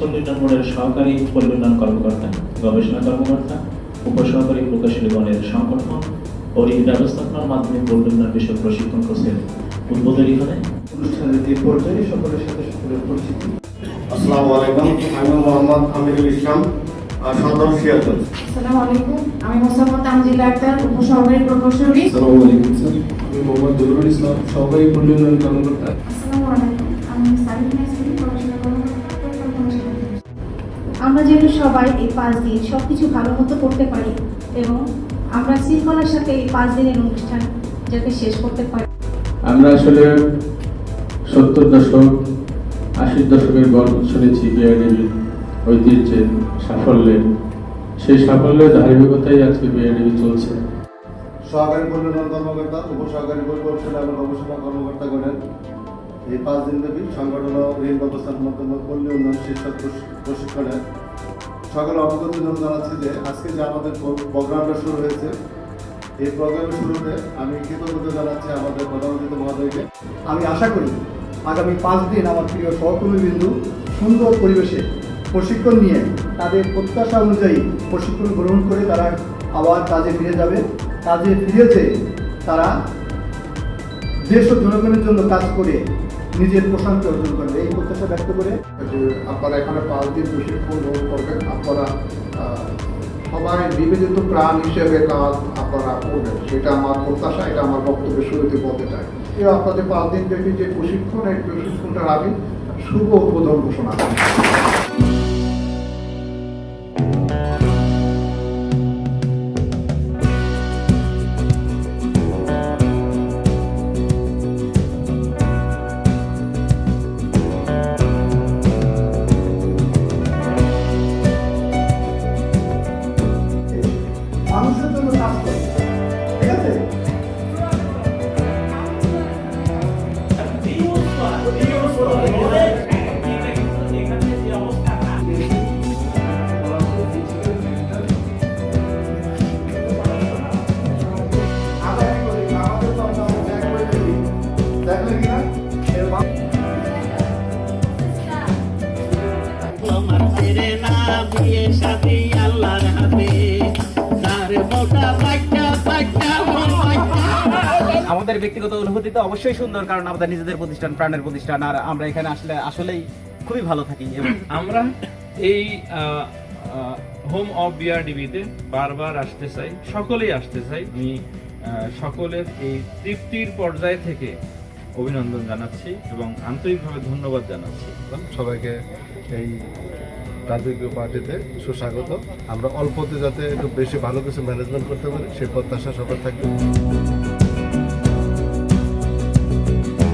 পল্লী বোর্ডের সহকারী পল্লী কর্মকর্তা গবেষণা কর্মকর্তা উপসহকারী প্রকৌশলীগণের সংগঠন ও এই ব্যবস্থাপনার মাধ্যমে পল্লী বিষয়ক প্রশিক্ষণ কোর্সের উদ্বোধনী হয় অনুষ্ঠানের যে পর্যায়ে সকলের সাথে সকলের পরিচিতি। আসসালামু আলাইকুম আমি মোহাম্মদ আমিরুল ইসলাম সদর সিয়াচল। আসসালামু আলাইকুম আমি মোসাম্মদ তামজিল আক্তার উপসহকারী প্রকৌশলী। আসসালামু আলাইকুম স্যার। আমি মোহাম্মদ জহুরুল ইসলাম সহকারী পল্লী উন্নয়ন কর্মকর্তা। আসসালামু আলাইকুম। আমরা যেন সবাই এই পাঁচ দিন সব কিছু ভালো মতো করতে পারি এবং আমরা শৃঙ্খলার সাথে এই পাঁচ দিনের অনুষ্ঠান যাতে শেষ করতে পারি। আমরা আসলে সত্তর দশক আশির দশকের গল্প শুনেছি বিআইডিবির ঐতিহ্যের সাফল্যের। সেই সাফল্যের ধারাবাহিকতাই আজকে বিআইডিবি চলছে। সহকারী উন্নয়ন কর্মকর্তা উপসহকারী পরিকল্পনা এবং গবেষণা কর্মকর্তা করেন এই পাঁচ দিন ব্যাপী সংগঠন ও ঋণ ব্যবস্থাপনা পল্লী উন্নয়ন শীর্ষক প্রশিক্ষণে সকলে অবগত জানাচ্ছি যে আজকে যে আমাদের প্রোগ্রামটা শুরু হয়েছে, এই প্রোগ্রামের শুরুতে আমি কৃতজ্ঞতা জানাচ্ছি আমাদের প্রধান অতিথি মহোদয়কে। আমি আশা করি আগামী পাঁচ দিন আমার প্রিয় সহকর্মীবৃন্দু সুন্দর পরিবেশে প্রশিক্ষণ নিয়ে তাদের প্রত্যাশা অনুযায়ী প্রশিক্ষণ গ্রহণ করে তারা আবার কাজে ফিরে যাবে। কাজে ফিরেছে তারা দেশ ও জনগণের জন্য কাজ করে নিজের প্রশান্তি অর্জন করবে এই প্রত্যাশা ব্যক্ত করে যে আপনারা এখানে পাঁচ দিন প্রশিক্ষণ গ্রহণ করবেন। আপনারা সবাই নিবেদিত প্রাণ হিসেবে কাজ আপনারা করবেন। সেটা আমার প্রত্যাশা, এটা আমার বক্তব্যের শুরুতে বলতে চাই। এবং আপনাদের পাঁচ দিন ব্যাপী যে প্রশিক্ষণ এই প্রশিক্ষণটার আমি শুভ উদ্বোধন ঘোষণা করি। তোমার ছেড়ে না বিয়ে সাথে। আমাদের ব্যক্তিগত অনুভূতি তো অবশ্যই সুন্দর কারণ আমাদের নিজেদের প্রতিষ্ঠান প্রাণের প্রতিষ্ঠান আর আমরা এখানে আসলে আসলেই খুবই ভালো থাকি এবং আমরা এই হোম অফ বিআরডিবিতে বারবার আসতে চাই সকলেই আসতে চাই। আমি সকলের এই তৃপ্তির পর্যায় থেকে অভিনন্দন জানাচ্ছি এবং আন্তরিকভাবে ধন্যবাদ জানাচ্ছি। সবাইকে এই রাজকীয় পার্টিতে সুস্বাগত। আমরা অল্পতে যাতে একটু বেশি ভালো কিছু ম্যানেজমেন্ট করতে পারি সেই প্রত্যাশা সবার থাকবে। আগামী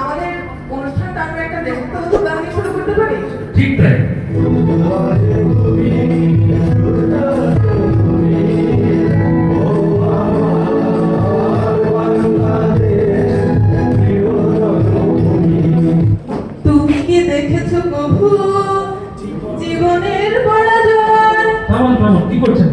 আমাদের অনুষ্ঠান তারপরে একটা দেশাত্মবোধক গান দিয়ে শুরু করতে পারি? ঠিক তাই। তুমি কি দেখেছ প্রভু জীবনের থামান থামান কি করছেন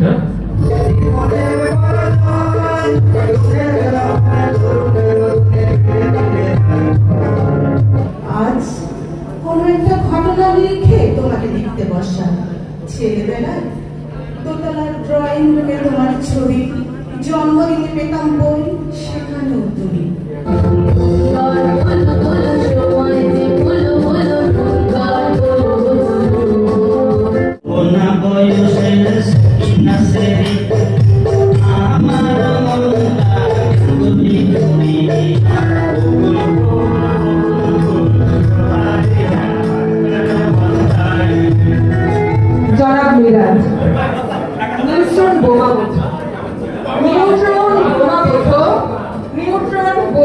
বসা ছেলেবেলায় দোতলার ড্রয়িং রুমে তোমার ছবি জন্মদিনে পেতাম বই সেখানেও তুমি।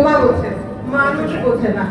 বোমা বোঝে মানুষ বোঝে না।